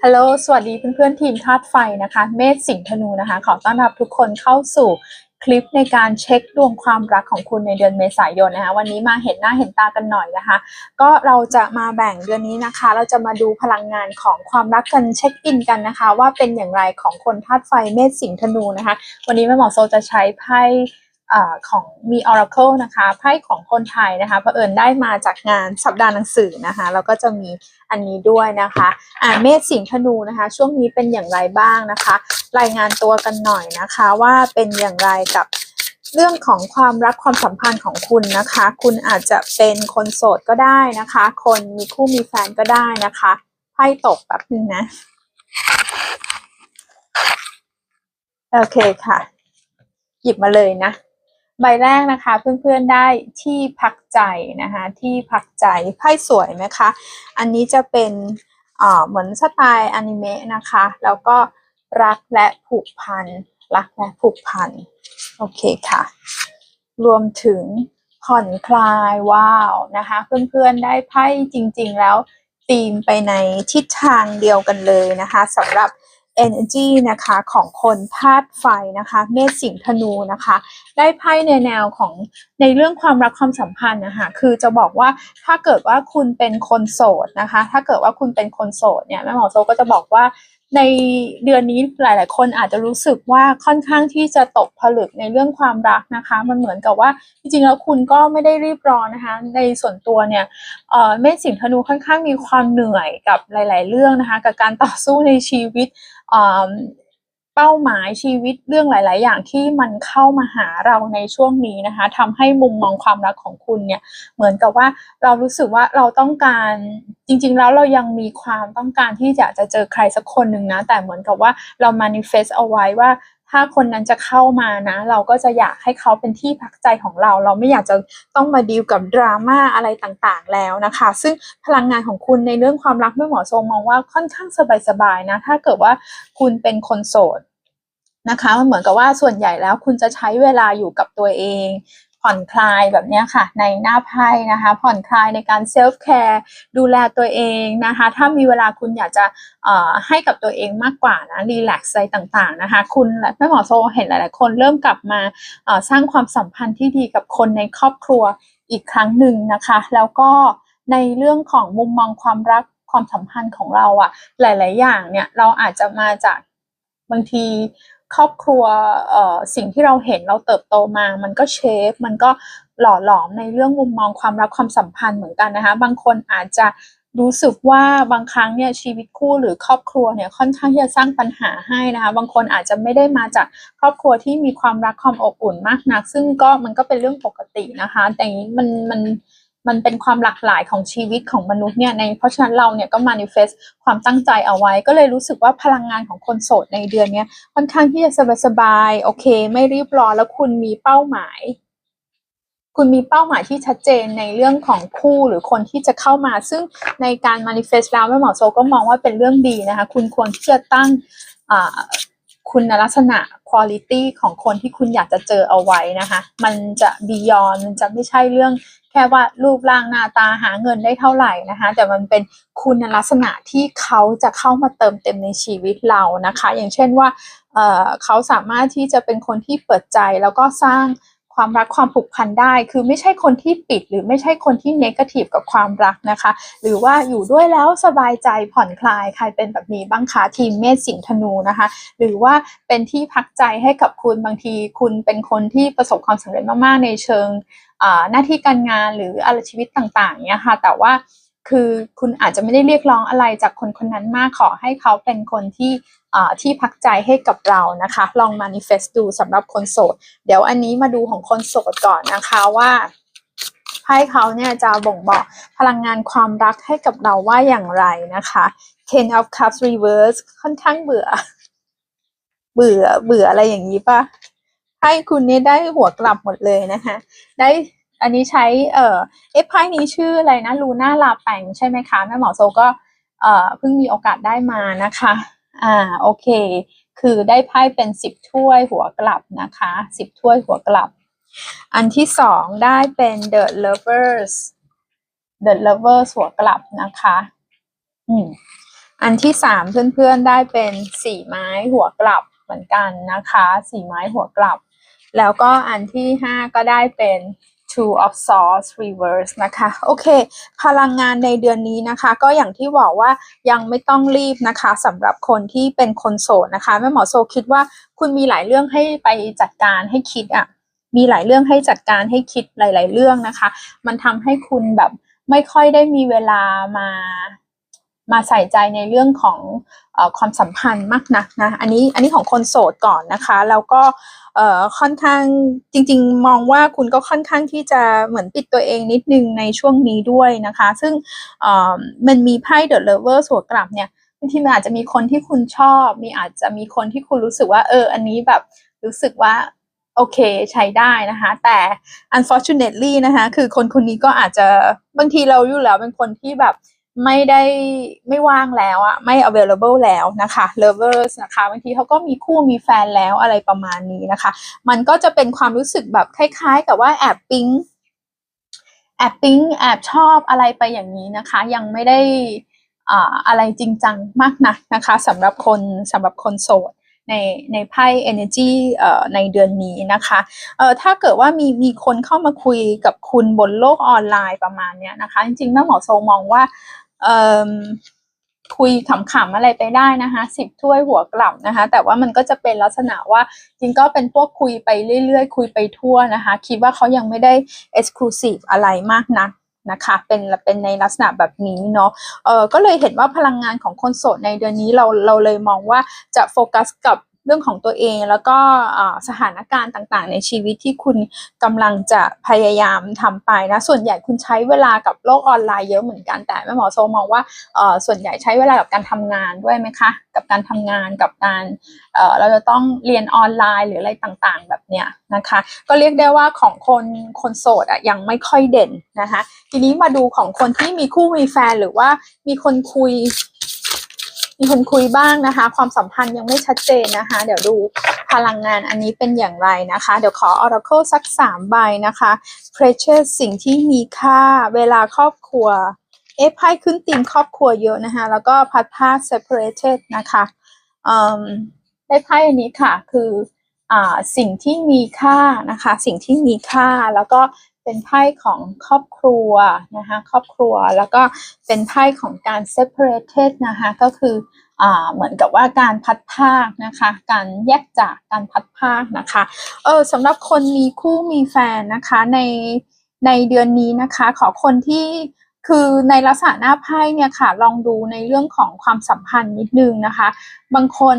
ฮัลโหล สวัสดีเพื่อนๆทีมธาตุไฟนะคะ เมษสิงห์ธนูนะคะ ขอต้อนรับทุกคนเข้าสู่คลิปในการเช็คดวงความรักของคุณในเดือนเมษายนนะคะ วันนี้มาเห็นหน้าเห็นตากันหน่อยนะคะ ก็เราจะมาแบ่งเดือนนี้นะคะ เราจะมาดูพลังงานของความรักกันเช็คอินกันนะคะ ว่าเป็นอย่างไรของคนธาตุไฟเมษสิงห์ธนูนะคะ วันนี้แม่หมอโซจะใช้ไพ่ อของมี Oracle นะคะไพ่ของคนไทยนะคะเผอิญได้มาจากงานสัปดาห์หนังสือนะคะแล้วก็จะมีอันนี้ด้วยนะคะอ่าเมษสิงห์ธนูนะคะ ช่วงนี้เป็นอย่างไรบ้างนะคะ รายงานตัวกันหน่อยนะคะว่าเป็นอย่างไรกับเรื่องของความรักความสัมพันธ์ของคุณนะคะ คุณอาจจะเป็นคนโสดก็ได้นะคะ คนมีคู่มีแฟนก็ได้นะคะไพ่ตกแป๊บนึงนะโอเคค่ะ หยิบมาเลยนะ ใบแรกนะคะเพื่อนๆได้ที่พักใจนะคะที่พักใจไพ่สวยไหมคะอันนี้จะเป็นเหมือนสไตล์อนิเมะนะคะแล้วก็รักและผูกพันรักและผูกพันโอเคค่ะ รวมถึงผ่อนคลายว้าวนะคะเพื่อนๆได้ไพ่จริงๆแล้วตีมไปในทิศทางเดียวกันเลยนะคะสำหรับ energy นะคะของคนธาตุไฟนะคะ เมษสิงห์ธนูนะคะ ได้ไพ่ในแนวของในเรื่องความรักความสัมพันธ์นะคะคือจะบอกว่าถ้าเกิดว่าคุณเป็นคนโสดนะคะ ถ้าเกิดว่าคุณเป็นคนโสดเนี่ยแม่หมอโซก็จะบอกว่า ในเดือนนี้หลาย ๆ คนอาจจะรู้สึกว่าค่อนข้างที่จะตกผลึกในเรื่องความรักนะคะ มันเหมือนกับว่าจริง ๆ แล้วคุณก็ไม่ได้รีบร้อนนะคะ ในส่วนตัวเนี่ยเอ่อเมษสิงห์ธนูค่อนข้างมีความเหนื่อยกับหลาย ๆ เรื่องนะคะ กับการต่อสู้ในชีวิต เป้าหมายชีวิตเรื่องหลาย ๆ อย่างที่มันเข้ามาหาเราในช่วงนี้นะคะทำให้มุมมองความรักของคุณเนี่ยเหมือนกับว่าเรารู้สึกว่าเราต้องการจริง ๆ แล้วเรายังมีความต้องการที่จะจะเจอใครสักคนหนึ่งนะแต่เหมือนกับว่าเรา manifest เอาไว้ว่า ถ้าคนนั้นจะเข้ามานะ เราก็จะอยากให้เขาเป็นที่พักใจของเรา เราไม่อยากจะต้องมาดีลกับดราม่าอะไรต่างๆแล้วนะคะ ซึ่งพลังงานของคุณในเรื่องความรักไม่เหมาะสมมองว่าค่อนข้างสบายๆนะ ถ้าเกิดว่าคุณเป็นคนโสดนะคะมันเหมือนกับว่าส่วนใหญ่แล้วคุณจะใช้เวลาอยู่กับตัวเอง ผ่อนคลายแบบนี้ค่ะ ในหน้าไพ่นะคะ ผ่อนคลายในการเซลฟ์แคร์ดูแลตัวเองนะคะ ถ้ามีเวลาคุณอยากจะให้กับตัวเองมากกว่านะรีแลกซ์อะไรต่างๆนะคะ คุณและแม่หมอโซเห็นหลายๆ คนเริ่มกลับมาสร้างความสัมพันธ์ที่ดีกับคนในครอบครัวอีกครั้งหนึ่งนะคะ แล้วก็ในเรื่องของมุมมองความรักความสัมพันธ์ของเราอะหลาย ๆ อย่างเนี่ยเราอาจจะมาจากบางที ครอบครัวเอ่อสิ่งที่เราเห็นเราเติบโตมา มันก็เชฟ มันก็หล่อหลอมในเรื่องมุมมองความรักความสัมพันธ์เหมือนกันนะคะ บางคนอาจจะรู้สึกว่าบางครั้งเนี่ยชีวิตคู่หรือครอบครัวเนี่ยค่อนข้างที่จะสร้างปัญหาให้นะคะ บางคนอาจจะไม่ได้มาจากครอบครัวที่มีความรักความอบอุ่นมากนัก ซึ่งก็มันก็เป็นเรื่องปกตินะคะ แต่อย่างนี้มันมัน มันเป็นความหลากหลายของชีวิตของมนุษย์เนี่ยในเพราะฉะนั้นเราเนี่ยก็ manifest ความตั้งใจเอาไว้ ก็เลยรู้สึกว่าพลังงานของคนโสดในเดือนเนี้ยค่อนข้างที่จะสบายๆโอเค ไม่รีบร้อนแล้วคุณมีเป้าหมาย คุณมีเป้าหมายที่ชัดเจนในเรื่องของคู่หรือคนที่จะเข้ามา ซึ่งในการ manifest แล้วแม่หมอโซก็มองว่าเป็นเรื่องดีนะคะ คุณควรที่จะตั้งอ่า คุณลักษณะคุณลิตี้ของคนที่คุณอยากจะเจอเอาไว้นะคะ มันจะบียอนมันจะไม่ใช่เรื่องแค่ว่ารูปร่างหน้าตาหาเงินได้เท่าไหร่นะคะ แต่มันเป็นคุณลักษณะที่เขาจะเข้ามาเติมเต็มในชีวิตเรานะคะ อย่างเช่นว่าเเขาสามารถที่จะเป็นคนที่เปิดใจแล้วก็สร้าง ความรักความผูกพันได้ คือไม่ใช่คนที่ปิด หรือไม่ใช่คนที่เนกาทีฟกับความรักนะคะ หรือว่าอยู่ด้วยแล้วสบายใจผ่อนคลายใครเป็นแบบนี้บ้างคะทีมเมษสิงห์ธนูนะคะ หรือว่าเป็นที่พักใจให้กับคุณบางที คุณเป็นคนที่ประสบความสำเร็จมากๆในเชิงหน้าที่การงานหรืออะไรชีวิตต่างๆเนี่ยค่ะ แต่ว่า คือคุณอาจจะไม่ได้เรียกร้องอะไรจากคนคนนั้นมากขอให้เขาเป็นคนที่ที่พักใจให้กับเรานะคะ ลอง manifest ดูสำหรับคนโสด เดี๋ยวอันนี้มาดูของคนโสดก่อนนะคะว่าไพ่เขาเนี่ยจะบ่งบอกพลังงานความรักให้กับเราว่าอย่างไรนะคะ Ten of Cups Reverse ค่อนข้างเบื่อ เบื่อเบื่ออะไรอย่างนี้ปะไพ่คุณเนี่ยได้หัวกลับหมดเลยนะคะได้ อันนี้ใช้เอ่อเอะไพ่นี้ชื่ออะไรนะลูน่าลาแปงใช่ไหมคะแม่หมอโซก็เอ่อเพิ่งมีโอกาสได้มานะคะอ่าโอเค คือได้ไพ่เป็นสิบถ้วยหัวกลับนะคะสิบถ้วยหัวกลับ อันที่สองได้เป็น the lovers the lovers หัวกลับนะคะอืมอันที่สามเพื่อนๆได้เป็นสี่ไม้หัวกลับเหมือนกันนะคะสี่ไม้หัวกลับ แล้วก็อันที่ห้าก็ได้เป็น two of swords reverse นะคะ โอเค พลังงานในเดือนนี้นะคะ ก็อย่างที่บอกว่ายังไม่ต้องรีบนะคะสำหรับคนที่เป็นคนโสดนะคะแม่หมอโซคิดว่าคุณมีหลายเรื่องให้ไปจัดการให้คิดอะมีหลายเรื่องให้จัดการให้คิดหลาย ๆ เรื่องนะคะ มันทำให้คุณแบบไม่ค่อยได้มีเวลามา มาใส่ใจในเรื่องของอความสัมพันธ์มากนักนะอันนี้อันนี้ของคนโสดก่อนนะคะ แล้วก็ค่อนข้างจริง ๆ มองว่าคุณก็ค่อนข้างที่จะเหมือนปิดตัวเองนิดนึงในช่วงนี้ด้วยนะคะ ซึ่งมันมีไพ่เดอะเลเวอร์สวดกลับเนี่ยบางทีมันอาจจะมีคนที่คุณชอบ มีอาจจะมีคนที่คุณรู้สึกว่า เออ อันนี้แบบรู้สึกว่า โอเคใช้ได้นะคะ แต่ unfortunately นะคะ คือคนคนนี้ก็อาจจะบางทีเราอยู่แล้วเป็นคนที่แบบ ไม่ได้ไม่ว่างแล้วอะไม่ available แล้วนะคะ lovers นะคะบางทีเขาก็มีคู่มีแฟนแล้วอะไรประมาณนี้นะคะ มันก็จะเป็นความรู้สึกแบบคล้าย ๆ กับว่าแอบปิ๊งแอบปิ๊งแอบชอบอะไรไปอย่างนี้นะคะ ยังไม่ได้อ่าอะไรจริงจังมากนักนะคะสำหรับคนสำหรับคนโสดในในไพ่ energy เอ่อในเดือนนี้นะคะเอ่อถ้าเกิดว่ามีมีคนเข้ามาคุยกับคุณบนโลกออนไลน์ประมาณเนี้ยนะคะ จริงๆแม่หมอโซมองว่า คุยขำๆอะไรไปได้นะคะสิบถ้วยหัวกลับนะคะ แต่ว่ามันก็จะเป็นลักษณะว่าจริงก็เป็นพวกคุยไปเรื่อยๆ คุยไปทั่วนะคะ คิดว่าเขายังไม่ได้ exclusive อะไรมากนักนะคะเป็นเป็นในลักษณะแบบนี้เนาะเออก็เลยเห็นว่าพลังงานของคนโสดในเดือนนี้เราเราเลยมองว่าจะโฟกัสกับ เรื่องของตัวเองแล้วก็สถานการณ์ต่างๆ ในชีวิตที่คุณกำลังจะพยายามทำไปนะ ส่วนใหญ่คุณใช้เวลากับโลกออนไลน์เยอะเหมือนกันแต่แม่หมอโซมองว่าส่วนใหญ่ใช้เวลากับการทำงานด้วยไหมคะ กับการทำงานกับการเออเราจะต้องเรียนออนไลน์หรืออะไรต่างๆ แบบเนี้ยนะคะ ก็เรียกได้ว่าของคนคนโสดอะยังไม่ค่อยเด่นนะคะ ทีนี้มาดูของคนที่มีคู่มีแฟนหรือว่ามีคนคุย มีคนคุยบ้างนะคะ ความสัมพันธ์ยังไม่ชัดเจนนะคะ เดี๋ยวดูพลังงานอันนี้เป็นอย่างไรนะคะ เดี๋ยวขอ Oracle สักสามใบนะคะ Precious สิ่งที่มีค่าเวลาครอบครัว เอะไพ่ขึ้นตีมครอบครัวเยอะนะคะ แล้วก็พัดผ้า separated นะคะเอืมได้ไพ่อันนี้ค่ะคืออ่าสิ่งที่มีค่านะคะ สิ่งที่มีค่าแล้วก็ เป็นไพ่ของครอบครัวนะคะครอบครัวแล้วก็เป็นไพ่ของการ separated นะคะก็คืออเหมือนกับว่าการพัดภาคนะคะการแยกจากการพัดภาคนะคะเออสำหรับคนมีคู่มีแฟนนะคะในในเดือนนี้นะคะขอคนที่คือในลักษณะหน้าไพ่เนี่ยค่ะลองดูในเรื่องของความสัมพันธ์นิดนึงนะคะ บางคน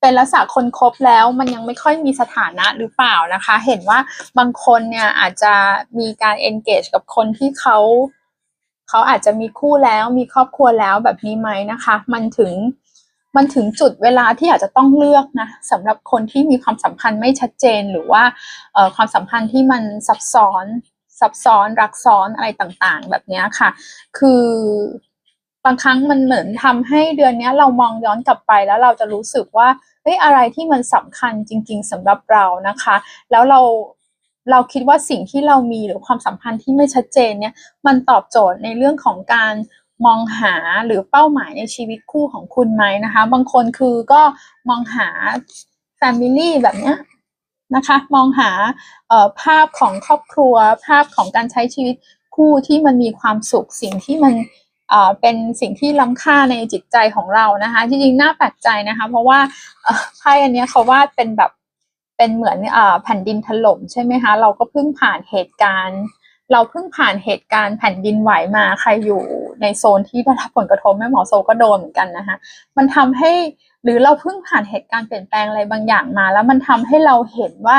เป็นลักษณะคนคบแล้วมันยังไม่ค่อยมีสถานะหรือเปล่านะคะ เห็นว่าบางคนเนี่ยอาจจะมีการ engage กับคนที่เขาเขาอาจจะมีคู่แล้วมีครอบครัวแล้วแบบนี้ไหมนะคะ มันถึงมันถึงจุดเวลาที่อาจจะต้องเลือกนะสำหรับคนที่มีความสัมพันธ์ไม่ชัดเจนหรือว่าความสัมพันธ์ที่มันซับซ้อนซับซ้อนรักซ้อนอะไรต่างๆ แบบนี้ค่ะ คือบางครั้งมันเหมือนทำให้เดือนเนี้ยเรามองย้อนกลับไปแล้วเราจะรู้สึกว่า เฮ้ยอะไรที่มันสำคัญจริง ๆสำหรับเรานะคะ แล้วเราเราคิดว่าสิ่งที่เรามีหรือความสัมพันธ์ที่ไม่ชัดเจนเนี่ยมันตอบโจทย์ในเรื่องของการมองหาหรือเป้าหมายในชีวิตคู่ของคุณไหมนะคะ บางคนคือก็มองหา Family แบบเนี้ยนะคะ มองหาเอ่อภาพของครอบครัว ภาพของการใช้ชีวิตคู่ที่มันมีความสุขสิ่งที่มัน เอ่อเป็นสิ่งที่ล้ำค่าในจิตใจของเรานะคะจริงๆน่าแปลกใจนะคะ เพราะว่าไพ่อันนี้เขาวาดเป็นแบบเป็นเหมือนอแผ่นดินถล่มใช่ไหมคะเราก็เพิ่งผ่านเหตุการณ์ เราเพิ่งผ่านเหตุการณ์แผ่นดินไหวมาใครอยู่ในโซนที่ได้รับผลกระทบแม่หมอโซก็โดนเหมือนกันนะคะมันทำให้หรือเราเพิ่งผ่านเหตุการณ์เปลี่ยนแปลงอะไรบางอย่างมา แล้วมันทำให้เราเห็นว่า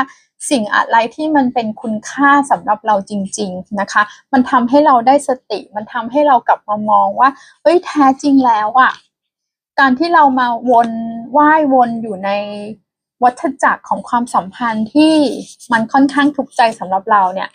สิ่งอะไรที่มันเป็นคุณค่าสำหรับเราจริง ๆนะคะ มันทำให้เราได้สติ มันทำให้เรากลับมามองว่าเอ้ยแท้จริงแล้วอะการที่เรามาวนว่ายวนอยู่ในวัฏจักรของความสัมพันธ์ที่มันค่อนข้างทุกข์ใจสำหรับเราเนี่ย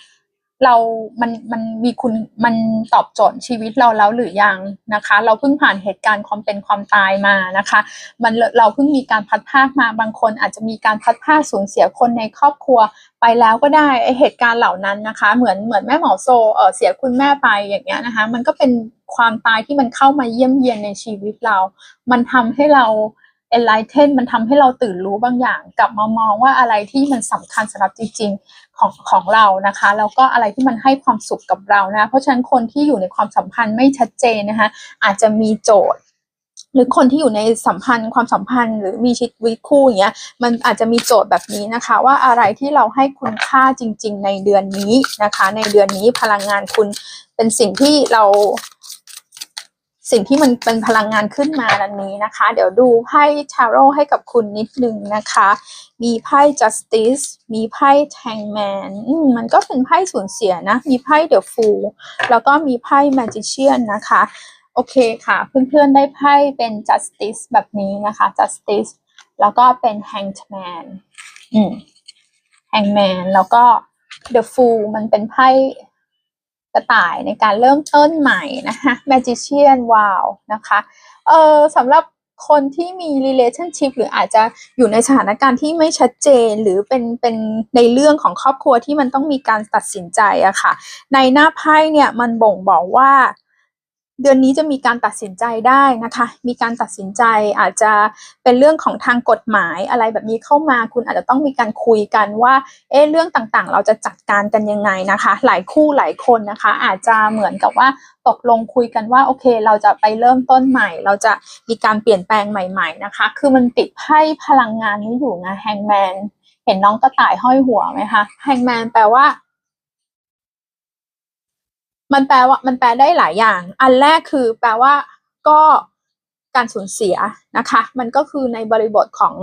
เรามันมันมีคุณมันตอบโจทย์ชีวิตเราแล้วหรือยังนะคะ เราเพิ่งผ่านเหตุการณ์ความเป็นความตายมานะคะ มันเราเพิ่งมีการพัดพากมาบางคนอาจจะมีการพัดพากสูญเสียคนในครอบครัวไปแล้วก็ได้ไอเหตุการณ์เหล่านั้นนะคะ เหมือนเหมือนแม่หมอโซเออเสียคุณแม่ไปอย่างเงี้ยนะคะ มันก็เป็นความตายที่มันเข้ามาเยี่ยมเยียนในชีวิตเรา มันทำให้เรา enlighten มันทำให้เราตื่นรู้บางอย่าง กลับมามองว่าอะไรที่มันสำคัญสำหรับจริง ๆ ของของเรานะคะแล้วก็อะไรที่มันให้ความสุขกับเรานะเพราะฉะนั้นคนที่อยู่ในความสัมพันธ์ไม่ชัดเจนนะคะอาจจะมีโจทย์หรือคนที่อยู่ในสัมพันธ์ความสัมพันธ์หรือมีชีวิตคู่อย่างเงี้ยมันอาจจะมีโจทย์แบบนี้นะคะ ว่าอะไรที่เราให้คุณค่าจริง ๆ ในเดือนนี้นะคะ ในเดือนนี้พลังงานคุณเป็นสิ่งที่เรา สิ่งที่มันเป็นพลังงานขึ้นมาดังนี้นะคะ เดี๋ยวดูไพ่ทาโร่ให้กับคุณนิดนึงนะคะ มีไพ่ justice มีไพ่ hangman มมันก็เป็นไพ่สูญเสียนะ มีไพ่ the fool แล้วก็มีไพ่ magician นะคะ โอเคค่ะ เพื่อนๆได้ไพ่เป็น justice แบบนี้นะคะ justice แล้วก็เป็น hanged man อืม hangman แล้วก็ the fool มันเป็นไพ่ กระต่ายในการเริ่มต้นใหม่นะคะ magician ว้าวนะคะเออสำหรับคนที่มี relationship หรืออาจจะอยู่ในสถานการณ์ที่ไม่ชัดเจนหรือเป็นเป็นในเรื่องของครอบครัวที่มันต้องมีการตัดสินใจอะค่ะ ในหน้าไพ่เนี่ยมันบ่งบอกว่า เดือนนี้จะมีการตัดสินใจได้นะคะ มีการตัดสินใจอาจจะเป็นเรื่องของทางกฎหมายอะไรแบบนี้เข้ามา คุณอาจจะต้องมีการคุยกันว่า เอ๊ะเรื่องต่างๆ เราจะจัดการกันยังไงนะคะ หลายคู่หลายคนนะคะ อาจจะเหมือนกับว่าตกลงคุยกันว่าโอเค เราจะไปเริ่มต้นใหม่ เราจะมีการเปลี่ยนแปลงใหม่ ๆนะคะ คือมันติดไพ่พลังงานนี้อยู่ไงแฮงแมนเห็นน้องกระต่ายห้อยหัวไหมคะแฮงแมนแปลว่า มันแปลว่ามันแปลได้หลายอย่าง อันแรกคือแปลว่าก็การสูญเสียนะคะ มันก็คือในบริบทของ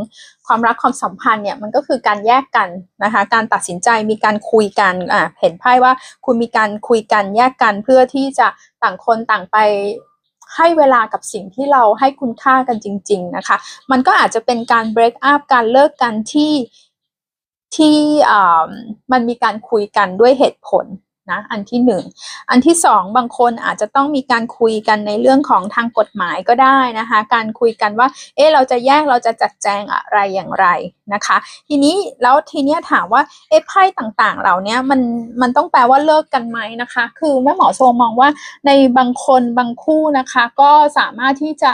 ความรักความสัมพันธ์เนี่ยมันก็คือการแยกกันนะคะ การตัดสินใจมีการคุยกันอ่าเห็นไพ่ว่าคุณมีการคุยกันแยกกันเพื่อที่จะต่างคนต่างไปให้เวลากับสิ่งที่เราให้คุณค่ากันจริง ๆนะคะ มันก็อาจจะเป็นการ break up การเลิกกันที่ที่อ่ามันมีการคุยกันด้วยเหตุผล นะอันที่หนึ่งอันที่สองบางคนอาจจะต้องมีการคุยกันในเรื่องของทางกฎหมายก็ได้นะคะ การคุยกันว่า เอ๊ะเราจะแยกเราจะจัดแจงอะไรอย่างไรนะคะ ทีนี้แล้วทีเนี้ยถามว่าเอไพ่ต่างๆเหล่านี้มันมันต้องแปลว่าเลิกกันไหมนะคะ คือแม่หมอโชมองว่าในบางคนบางคู่นะคะ ก็สามารถที่จะ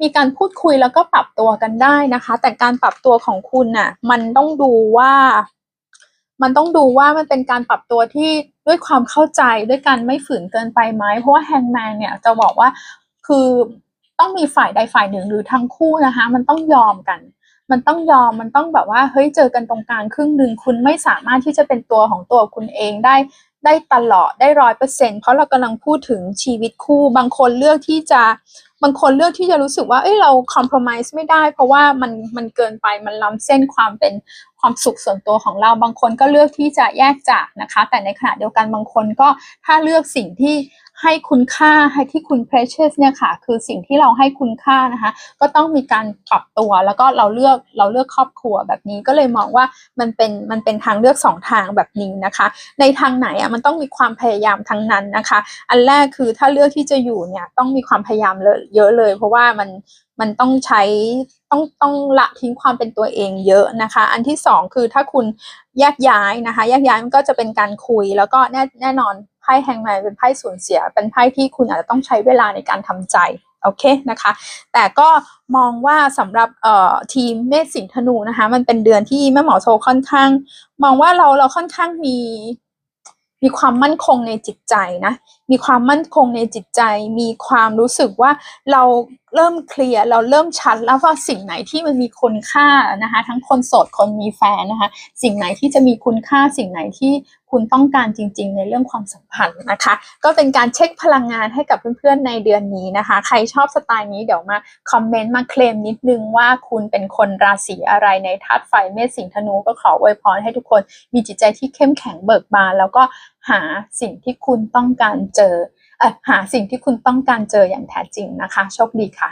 มีการพูดคุยแล้วก็ปรับตัวกันได้นะคะ แต่การปรับตัวของคุณน่ะมันต้องดูว่า มันต้องดูว่ามันเป็นการปรับตัวที่ด้วยความเข้าใจด้วยการไม่ฝืนเกินไปไหมเพราะว่าแฮงแมนเนี่ยจะบอกว่าคือต้องมีฝ่ายใดฝ่ายหนึ่งหรือทั้งคู่นะคะ มันต้องยอมกัน มันต้องยอมมันต้องแบบว่าเฮ้ยเจอกันตรงกลางครึ่งหนึ่งคุณไม่สามารถที่จะเป็นตัวของตัวคุณเองได้ได้ตลอดได้ร้อยเปอร์เซ็นเพราะเรากำลังพูดถึงชีวิตคู่บางคนเลือกที่จะบางคนเลือกที่จะรู้สึกว่าเอ้ยเราคอมเพลมไพร์ไม่ได้ เพราะว่ามันมันเกินไปมันล้ำเส้นความเป็น ความสุขส่วนตัวของเราบางคนก็เลือกที่จะแยกจากนะคะ แต่ในขณะเดียวกันบางคนก็ถ้าเลือกสิ่งที่ ให้คุณค่าให้ที่คุณ precious เนี่ยค่ะ คือสิ่งที่เราให้คุณค่านะคะ ก็ต้องมีการปรับตัวแล้วก็เราเลือกเราเลือกครอบครัวแบบนี้ก็เลยมองว่ามันเป็นมันเป็นทางเลือกสองทางแบบนี้นะคะ ในทางไหนอะมันต้องมีความพยายามทั้งนั้นนะคะ อันแรกคือถ้าเลือกที่จะอยู่เนี่ยต้องมีความพยายามเยอะเลย เพราะว่ามันมันต้องใช้ต้องต้องละทิ้งความเป็นตัวเองเยอะนะคะ อันที่สองคือถ้าคุณแยกย้ายนะคะแยกย้ายมันก็จะเป็นการคุยแล้วก็แน่แน่นอน พ่แฮงแมนเป็นไพ่สูญเสีย เป็นไพ่ที่คุณอาจจะต้องใช้เวลาในการทำใจโอเคนะคะ แต่ก็มองว่าสำหรับเอ่อทีมเมษสิงห์ธนูนะคะ มันเป็นเดือนที่แม่หมอโชค่อนข้าง มองว่าเราเราค่อนข้างมีมีความมั่นคงในจิตใจนะ มีความมั่นคงในจิตใจ มีความรู้สึกว่าเราเริ่มเคลียร์เราเริ่มชัดแล้วว่าสิ่งไหนที่มันมีคุณค่านะคะทั้งคนโสดคนมีแฟนนะคะสิ่งไหนที่จะมีคุณค่าสิ่งไหนที่คุณต้องการจริง ๆ ในเรื่องความสัมพันธ์นะคะ ก็เป็นการเช็คพลังงานให้กับเพื่อนๆในเดือนนี้นะคะ ใครชอบสไตล์นี้เดี๋ยวมาคอมเมนต์มาเคลมนิดนึงว่าคุณเป็นคนราศีอะไรในธาตุไฟเมษสิงห์ธนูก็ขออวยพรให้ทุกคนมีจิตใจที่เข้มแข็งเบิกบานแล้วก็หาสิ่งที่คุณต้องการเจอเออหาสิ่งที่คุณต้องการเจออย่างแท้จริงนะคะ โชคดีค่ะ